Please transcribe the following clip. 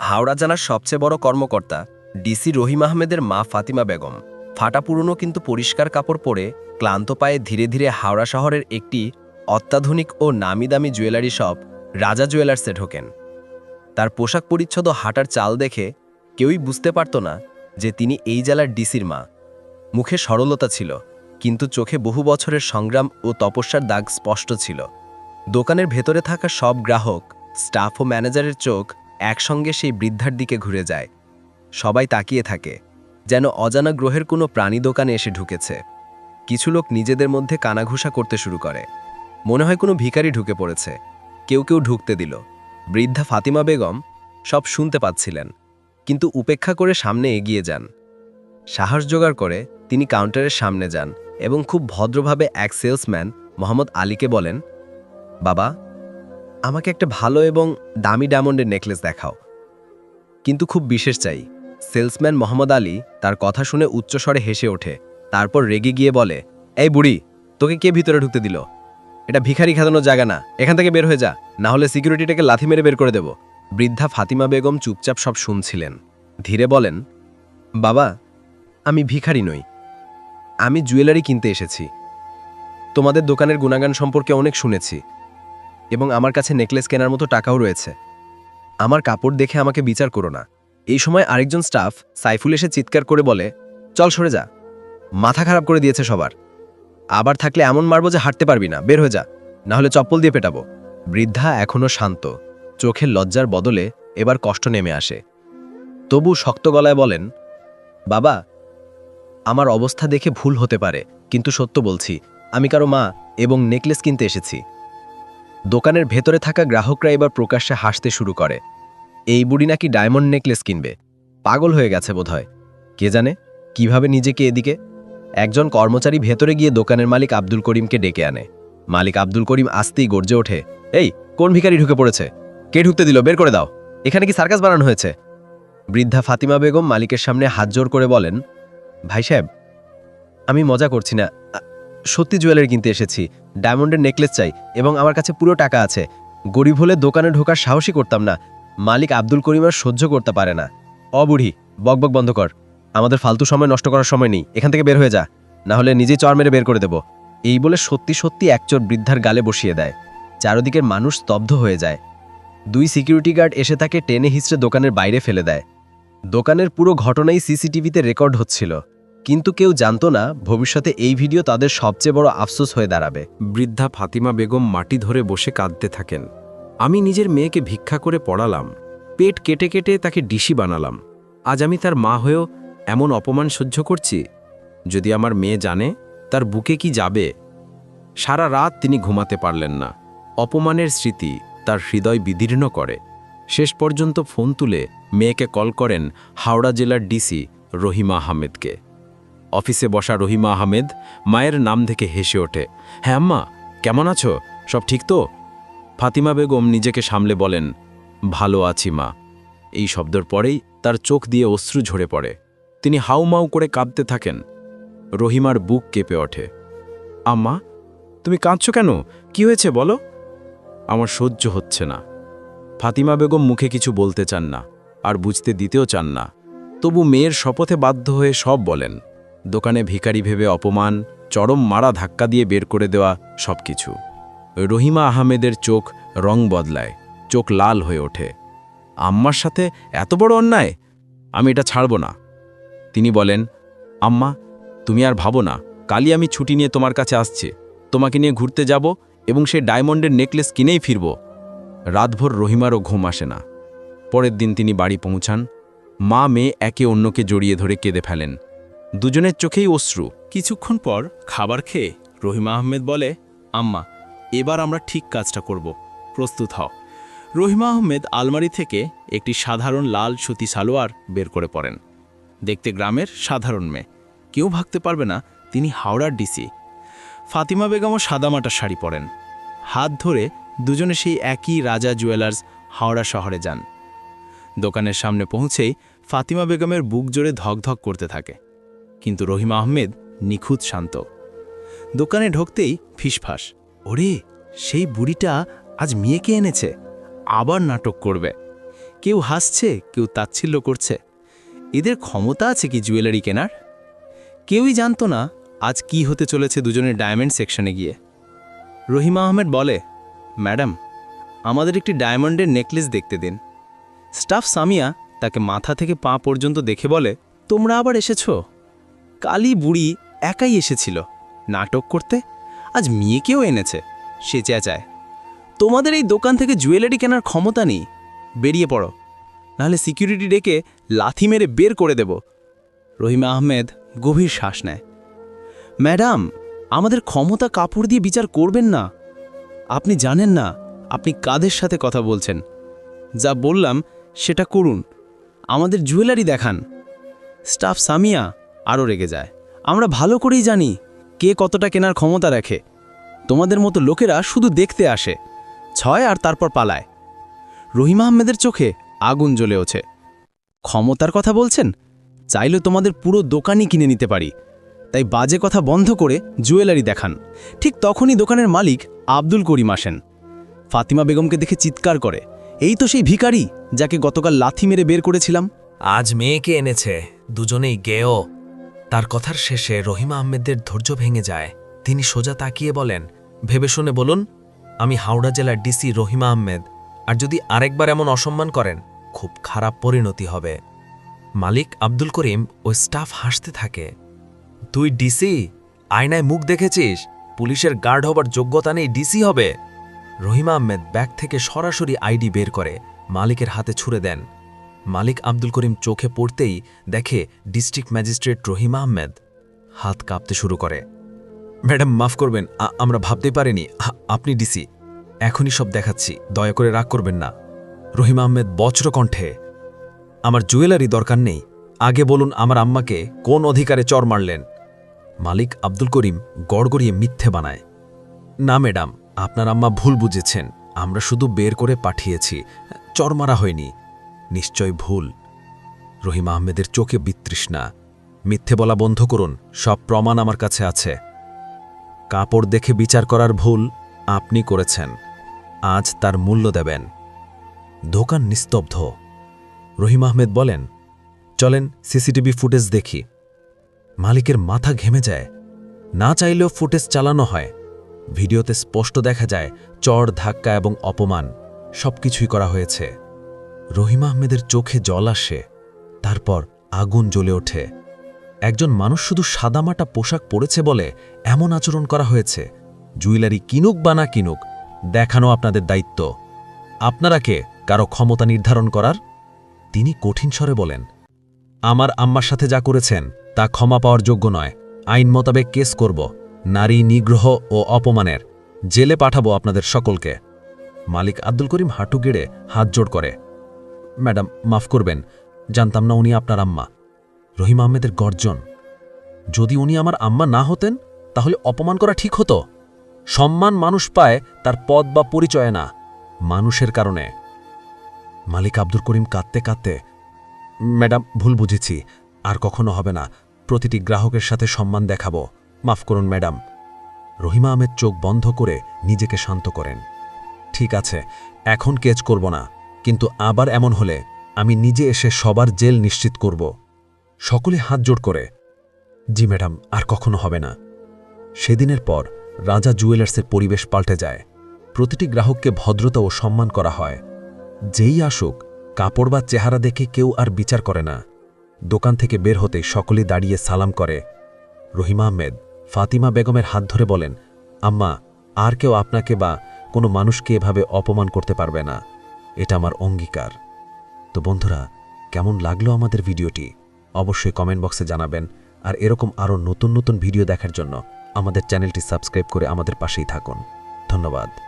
হাওড়া জেলার সবচেয়ে বড় কর্মকর্তা, ডিসি রহিম আহমেদের মা ফাতিমা বেগম। ফাটা পুরনো কিন্তু পরিষ্কার কাপড় পরে ক্লান্ত পায়ে ধীরে ধীরে হাওড়া শহরের একটি অত্যাধুনিক ও নামি দামি জুয়েলারি শপ রাজা জুয়েলার্সে ঢোকেন। তার পোশাক পরিচ্ছদ হাঁটার চাল দেখে কেউই বুঝতে পারত না যে তিনি এই জেলার ডিসির মা। মুখে সরলতা ছিল, কিন্তু চোখে বহু বছরের সংগ্রাম ও তপস্যার দাগ স্পষ্ট ছিল। দোকানের ভেতরে থাকা সব গ্রাহক, স্টাফ ও ম্যানেজারের চোখ একসঙ্গে সেই বৃদ্ধার দিকে ঘুরে যায়। সবাই তাকিয়ে থাকে, যেন অজানা গ্রহের কোনো প্রাণী দোকানে এসে ঢুকেছে। কিছু লোক নিজেদের মধ্যে কানাঘুষা করতে শুরু করে। মনে হয় কোনো ভিখারি ঢুকে পড়েছে। কেউ কেউ ঢুকতে দিল। বৃদ্ধা ফাতিমা বেগম সব শুনতে পাচ্ছিলেন, কিন্তু উপেক্ষা করে সামনে এগিয়ে যান। সাহস জোগাড় করে তিনি কাউন্টারের সামনে যান এবং খুব ভদ্রভাবে এক সেলসম্যান মোহাম্মদ আলীকে বলেন, বাবা আমাকে একটা ভালো এবং দামি ডায়মন্ডের নেকলেস দেখাও। কিন্তু খুব বিশেষ চাই। সেলসম্যান মোহাম্মদ আলী তার কথা শুনে উচ্চস্বরে হেসে ওঠে, তারপর রেগে গিয়ে বলে, এই বুড়ি, তোকে কে ভিতরে ঢুকতে দিল? এটা ভিখারি খাদানোর জায়গা না। এখান থেকে বের হয়ে যা, না হলে সিকিউরিটিটাকে লাথি মেরে বের করে দেব। বৃদ্ধা ফাতিমা বেগম চুপচাপ সব শুনছিলেন। ধীরে বলেন, বাবা, আমি ভিখারি নই। আমি জুয়েলারি কিনতে এসেছি। তোমাদের দোকানের গুণাগান সম্পর্কে অনেক শুনেছি। এবং আমার কাছে নেকলেস কেনার মতো টাকাও রয়েছে। আমার কাপড় দেখে আমাকে বিচার করো না। এই সময় আরেকজন স্টাফ সাইফুল এসে চিৎকার করে বলে, চল সরে যা। মাথা খারাপ করে দিয়েছে সবার। আবার থাকলে এমন মারবো যে হাঁটতে পারবি না। বের হয়ে যা। না হলে চপ্পল দিয়ে পেটাবো। বৃদ্ধা এখনও শান্ত। চোখের লজ্জার বদলে এবার কষ্ট নেমে আসে। তবু শক্ত গলায় বলেন, বাবা, আমার অবস্থা দেখে ভুল হতে পারে। কিন্তু সত্য বলছি, আমি কারও মা এবং নেকলেস কিনতে এসেছি। দোকানের ভেতরে থাকা গ্রাহকরা এবার প্রকাশ্যে হাসতে শুরু করে। এই বুড়ি নাকি ডায়মন্ড নেকলেস কিনবে। পাগল হয়ে গেছে বোধহয়। কে জানে কীভাবে নিজেকে এদিকে? একজন কর্মচারী ভেতরে গিয়ে দোকানের মালিক আব্দুল করিমকে ডেকে আনে। মালিক আব্দুল করিম আসতেই গর্জে ওঠে, এই, কোন ভিখারি ঢুকে পড়েছে? কে ঢুকতে দিল? বের করে দাও। এখানে কি সার্কাস বানানো হয়েছে? বৃদ্ধা ফাতিমা বেগম মালিকের সামনে হাত জোর করে বলেন, ভাই সাহেব, আমি মজা করছি না। সত্যি জুয়েলারি কিনতে এসেছি। ডায়মন্ডের নেকলেস চাই এবং আমার কাছে পুরো টাকা আছে। গরিব হলে দোকানে ঢোকার সাহসই করতাম না। মালিক আব্দুল করিম আর সহ্য করতে পারে না। অবুড়ি বকবক বন্ধ কর। আমাদের ফালতু সময় নষ্ট করার সময় নেই। এখান থেকে বের হয়ে যা। না হলে নিজেই চর মেরে বের করে দেব। এই বলে সত্যি সত্যি একচোর বৃদ্ধার গালে বসিয়ে দেয়। চারদিকের মানুষ স্তব্ধ হয়ে যায়। দুই সিকিউরিটি গার্ড এসে তাকে টেনে হিচড়ে দোকানের বাইরে ফেলে দেয়। দোকানের পুরো ঘটনাই সিসিটিভিতে রেকর্ড হচ্ছিল। কিন্তু কেউ জানত না ভবিষ্যতে এই ভিডিও তাদের সবচেয়ে বড় আফসোস হয়ে দাঁড়াবে। বৃদ্ধা ফাতিমা বেগম মাটি ধরে বসে কাঁদতে থাকেন। আমি নিজের মেয়েকে ভিক্ষা করে পড়ালাম। পেট কেটে কেটে তাকে ডিসি বানালাম। আজ আমি তার মা হয়েও এমন অপমান সহ্য করছি? যদি আমার মেয়ে জানে, তার বুকে কি যাবে? সারা রাত তিনি ঘুমাতে পারলেন না। অপমানের স্মৃতি তার হৃদয় বিদীর্ণ করে। শেষ পর্যন্ত ফোন তুলে মেয়েকে কল করেন হাওড়া জেলার ডিসি রহিমা আহমেদকে। অফিসে বসা রহিমা আহমেদ মায়ের নাম থেকে হেসে ওঠে। হ্যাঁ আম্মা, কেমন আছো? সব ঠিক তো? ফাতিমা বেগম নিজেকে সামলে বলেন, ভালো আছি মা। এই শব্দর পরেই তার চোখ দিয়ে অশ্রু ঝরে পড়ে। তিনি হাউমাউ করে কাঁদতে থাকেন। রহিমার বুক কেঁপে ওঠে। আম্মা, তুমি কাঁদছো কেন? কি হয়েছে বলো? আমার সহ্য হচ্ছে না। ফাতিমা বেগম মুখে কিছু বলতে চান না, আর বুঝতে দিতেও চান না। তবু মেয়ের শপথে বাধ্য হয়ে সব বলেন। দোকানে ভিখারি ভেবে অপমান, চরম মারা ধাক্কা দিয়ে বের করে দেওয়া সবকিছু। রহিমা আহমেদের চোখ রং বদলায়, চোখ লাল হয়ে ওঠে। আম্মার সাথে এত বড় অন্যায়? আমি এটা ছাড়ব না। তিনি বলেন, আম্মা, তুমি আর ভাবো না, কালই আমি ছুটি নিয়ে তোমার কাছে আসছি। তোমাকে নিয়ে ঘুরতে যাব এবং সে ডায়মন্ডের নেকলেস কিনেই ফিরব। রাতভর রহিমারও ঘুম আসে না। পরের দিন তিনি বাড়ি পৌঁছান। মা মেয়ে একে অন্যকে জড়িয়ে ধরে কেঁদে ফেলেন। দুজনের চোখেই অশ্রু। কিছুক্ষণ পর খাবার খেয়ে রহিমা আহমেদ বলে, আম্মা, এবার আমরা ঠিক কাজটা করব। প্রস্তুত হও। রহিমা আহমেদ আলমারি থেকে একটি সাধারণ লাল সুতি সালোয়ার বের করে পড়েন দেখতে গ্রামের সাধারণ মেয়ে। কেউ ভাবতে পারবে না, তিনি হাওড়ার ডিসি। ফাতিমা বেগমও সাদামাটা শাড়ি পরেন। হাত ধরে দুজনে সেই একই রাজা জুয়েলার্স হাওড়া শহরে যান। দোকানের সামনে পৌঁছেই ফাতিমা বেগমের বুক জোরে ধকধক করতে থাকে। কিন্তু রহিম আহমেদ নিখুঁত শান্ত। দোকানে ঢুকতেই ফিসফাস। ওরে, সেই বুড়িটা আজ মেয়েকে এনেছে, আবার নাটক করবে। কেউ হাসছে, কেউ তাচ্ছিল্য করছে। এদের ক্ষমতা আছে কি জুয়েলারি কেনার? কেউই জানতো না আজ কি হতে চলেছে দুজনের ডায়মন্ড সেকশনে গিয়ে। রহিমা আহমেদ বলে, ম্যাডাম, আমাদের একটি ডায়মন্ডের নেকলেস দেখতে দিন। স্টাফ সামিয়া তাকে মাথা থেকে পা পর্যন্ত দেখে বলে, তোমরা আবার এসেছ? কালী বুড়ি একাই এসেছিল। নাটক করতে? আজ মেয়েকেও এনেছে, সে চেঁচায় তোমাদের এই দোকান থেকে জুয়েলারি কেনার ক্ষমতা নেই। বেরিয়ে পড়ো, নাহলে সিকিউরিটি ডেকে লাথি মেরে বের করে দেব। রহিমা আহমেদ গভীর শ্বাস নেয়। ম্যাডাম, আমাদের ক্ষমতা কাপড় দিয়ে বিচার করবেন না। আপনি জানেন না, আপনি কাদের সাথে কথা বলছেন। যা বললাম, সেটা করুন। আমাদের জুয়েলারি দেখান। স্টাফ সামিয়া আরও রেগে যায়। আমরা ভালো করেই জানি কে কতটা কেনার ক্ষমতা রাখে। তোমাদের মতো লোকেরা শুধু দেখতে আসে, ছয় আর তারপর পালায়। রহিমা আহমেদের চোখে আগুন জ্বলে ওঠে। ক্ষমতার কথা বলছেন? চাইলে তোমাদের পুরো দোকানই কিনে নিতে পারি। তাই বাজে কথা বন্ধ করে জুয়েলারি দেখান। ঠিক তখনই দোকানের মালিক আব্দুল করিম আসেন। ফাতিমা বেগমকে দেখে চিৎকার করে, এই তো সেই ভিখারি যাকে গতকাল লাথি মেরে বের করেছিলাম। আজ মেয়েকে এনেছে, দুজনেই গেও তার কথার শেষে রহিমা আহমেদের ধৈর্য ভেঙে যায়। তিনি সোজা তাকিয়ে বলেন, ভেবে শুনে বলুন, আমি হাওড়া জেলার ডিসি রহিমা আহমেদ। আর যদি আরেকবার এমন অসম্মান করেন, খুব খারাপ পরিণতি হবে। মালিক আব্দুল করিম ও স্টাফ হাসতে থাকে। তুই ডিসি? আয়নায় মুখ দেখেছিস? পুলিশের গার্ড হবার যোগ্যতা নেই, ডিসি হবে? রহিমা আহমেদ ব্যাগ থেকে সরাসরি আইডি বের করে মালিকের হাতে ছুড়ে দেন। মালিক আব্দুল করিম চোখে পড়তেই দেখে ডিস্ট্রিক্ট ম্যাজিস্ট্রেট রহিমা আহমেদ হাত কাঁপতে শুরু করে। ম্যাডাম, মাফ করবেন আমরা ভাবতে পারিনি। আপনি ডিসি। এখনই সব দেখাচ্ছি। দয়া করে রাগ করবেন না। রহিমা আহমেদ বজ্র কণ্ঠে, আমার জুয়েলারি দরকার নেই। আগে বলুন, আমার আম্মাকে কোন অধিকারে চর মারলেন? মালিক আব্দুল করিম গড়গড়িয়ে মিথ্যে বানায়, না ম্যাডাম, আপনার আম্মা ভুল বুঝেছেন। আমরা শুধু বের করে পাঠিয়েছি। চর মারা হয়নি। নিশ্চয় ভুল। রহিম আহমেদের চোখে বিতৃষ্ণা। মিথ্যে বলা বন্ধ করুন, সব প্রমাণ আমার কাছে আছে। কাপড় দেখে বিচার করার ভুল আপনি করেছেন। আজ তার মূল্য দেবেন। দোকান নিস্তব্ধ। রহিম আহমেদ বলেন, চলেন সিসিটিভি ফুটেজ দেখি। মালিকের মাথা ঘেমে যায়। না চাইলেও ফুটেজ চালানো হয়। ভিডিওতে স্পষ্ট দেখা যায় চড় ধাক্কা এবং অপমান। সবকিছুই করা হয়েছে। রহিম আহমেদের চোখে জল আসে, তারপর আগুন জ্বলে ওঠে। একজন মানুষ শুধু সাদামাটা পোশাক পরেছে বলে এমন আচরণ করা হয়েছে। জুয়েলারি কিনুক বা না কিনুক, দেখানো আপনাদের দায়িত্ব। আপনারা কে? কারও ক্ষমতা নির্ধারণ করার? তিনি কঠিন স্বরে বলেন, আমার আম্মার সাথে যা করেছেন, তা ক্ষমা পাওয়ার যোগ্য নয়। আইন মোতাবেক কেস করব, নারী নিগ্রহ ও অপমানের। জেলে পাঠাবো আপনাদের সকলকে। মালিক আব্দুল করিম হাঁটু গেড়ে হাত জোড় করে ম্যাডাম, মাফ করবেন, জানতাম না উনি আপনার আম্মা। রহিম আহমেদের গর্জন। যদি উনি আমার আম্মা না হতেন, তাহলে অপমান করা ঠিক হতো। সম্মান মানুষ পায়, তার পদ বা পরিচয়ে না, মানুষের কারণে। মালিক আব্দুল করিম কাঁদতে কাঁদতে, ম্যাডাম, ভুল বুঝেছি, আর কখনো হবে না, প্রতিটি গ্রাহকের সাথে সম্মান দেখাবো, মাফ করুন ম্যাডাম। রহিমা আহমেদ চোখ বন্ধ করে নিজেকে শান্ত করেন। ঠিক আছে, এখন কেচ করব না। কিন্তু আবার এমন হলে আমি নিজে এসে সবার জেল নিশ্চিত করব। সকলে হাত জোড় করে, জি ম্যাডাম, আর কখনো হবে না। সেদিনের পর রাজা জুয়েলার্সের পরিবেশ পাল্টে যায়। প্রতিটি গ্রাহককে ভদ্রতা ও সম্মান করা হয়। যেই আসুক, কাপড় বা চেহারা দেখে কেউ আর বিচার করে না। দোকান থেকে বের হতে সকলে দাঁড়িয়ে সালাম করে। রহিমা আহমেদ, ফাতিমা বেগমের হাত ধরে বলেন, আম্মা, আর কেউ আপনাকে বা কোনো মানুষকে এভাবে অপমান করতে পারবে না। এটা আমার অঙ্গীকার। তো বন্ধুরা, কেমন লাগল আমাদের ভিডিওটি? অবশ্যই কমেন্ট বক্সে জানাবেন। আর এরকম আরও নতুন নতুন ভিডিও দেখার জন্য আমাদের চ্যানেলটি সাবস্ক্রাইব করে আমাদের পাশেই থাকুন। ধন্যবাদ।